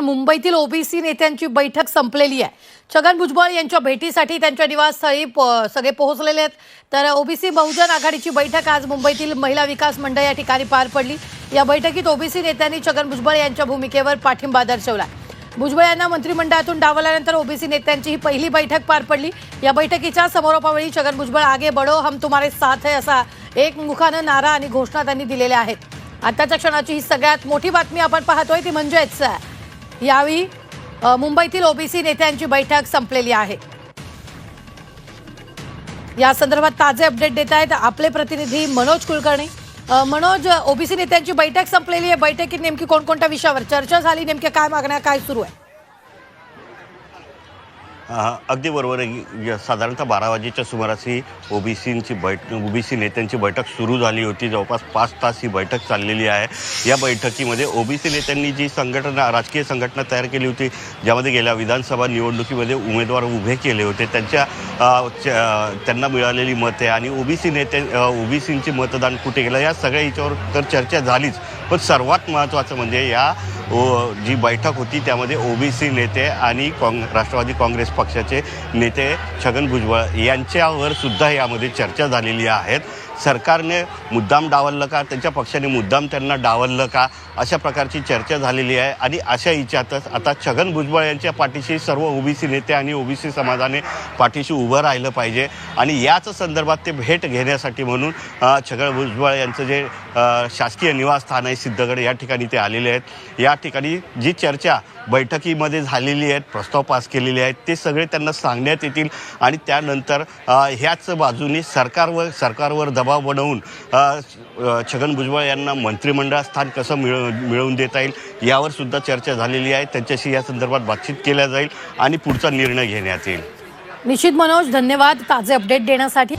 मुंबईतील ओबीसी नेत्यांची बैठक संपलेली आहे. छगन भुजबळ यांच्या भेटीसाठी त्यांच्या निवासस्थळी प- सगळे पोहोचलेले आहेत. तर ओबीसी बहुजन आघाडीची बैठक आज मुंबईतील महिला विकास मंडळ या ठिकाणी पार पडली. या बैठकीत ओबीसी नेत्यांनी छगन भुजबळ यांच्या भूमिकेवर पाठिंबा दर्शवला. भुजबळ यांना मंत्रिमंडळातून डावल्यानंतर ओबीसी नेत्यांची ही पहिली बैठक पार पडली. या बैठकीच्या समारोपावेळी छगन भुजबळ आगे बडो हम तुम्हारे साथ है असा एक मुखानं नारा आणि घोषणा त्यांनी दिलेल्या आहेत. आताच्या क्षणाची ही सगळ्यात मोठी बातमी आपण पाहतोय ती म्हणजेच यावेळी मुंबईतील ओबीसी नेत्यांची बैठक संपलेली आहे. या संदर्भात ताजे अपडेट देत आहेत आपले प्रतिनिधी मनोज कुलकर्णी. मनोज ओबीसी नेत्यांची बैठक संपलेली आहे. बैठकीत नेमकी कोणकोणत्या विषयावर चर्चा झाली? नेमक्या काय मागण्या काय सुरू आहे? अगदी बरोबर आहे. य- साधारणतः बारा वाजेच्या सुमारास ही ओबीसींची बैठ ओबीसी नेत्यांची बैठक सुरू झाली होती. जवळपास पाच तास ही बैठक चाललेली आहे. या बैठकीमध्ये ओबीसी नेत्यांनी जी संघटना राजकीय संघटना तयार केली होती ज्यामध्ये गेल्या विधानसभा निवडणुकीमध्ये उमेदवार उभे केले होते. त्यांच्या च- त्यांना मिळालेली मते आणि ओबीसी नेते ओबीसींचे मतदान कुठे गेलं या सगळ्या याच्यावर तर चर्चा झालीच. पण सर्वात महत्त्वाचं म्हणजे या जी बैठक होती त्यामध्ये ओबीसी नेते आणि काँग राष्ट्रवादी काँग्रेस पक्षाचे नेते छगन भुजबळ यांच्यावर सुद्धा यामध्ये चर्चा झालेली आहेत. सरकारने मुद्दाम डावललं का? त्यांच्या पक्षाने मुद्दाम त्यांना डावललं का? अशा प्रकारची चर्चा झालेली आहे. आणि अशा इच्छातच आता छगन भुजबळ यांच्या पाठीशी सर्व ओबीसी नेते आणि ओबीसी समाजाने पाठीशी उभं राहिलं पाहिजे. आणि याच संदर्भात ते भेट घेण्यासाठी म्हणून छगन भुजबळ यांचं जे शासकीय निवासस्थान आहे सिद्धगड या ठिकाणी ते आलेले आहेत. या ठिकाणी जी चर्चा बैठकीमध्ये झालेली आहेत प्रस्ताव पास केलेले आहेत ते सगळे त्यांना सांगण्यात येतील. आणि त्यानंतर ह्याच बाजूने सरकारवर सरकारवर दबाव बनवून छगन भुजबळ यांना मंत्रिमंडळात स्थान कसं मिळ मिळवून देता येईल यावर सुद्धा चर्चा झालेली आहे. त्यांच्याशी या संदर्भात बातचीत केल्या जाईल आणि पुढचा निर्णय घेण्यात येईल. निश्चित मनोज धन्यवाद ताजे अपडेट देण्यासाठी.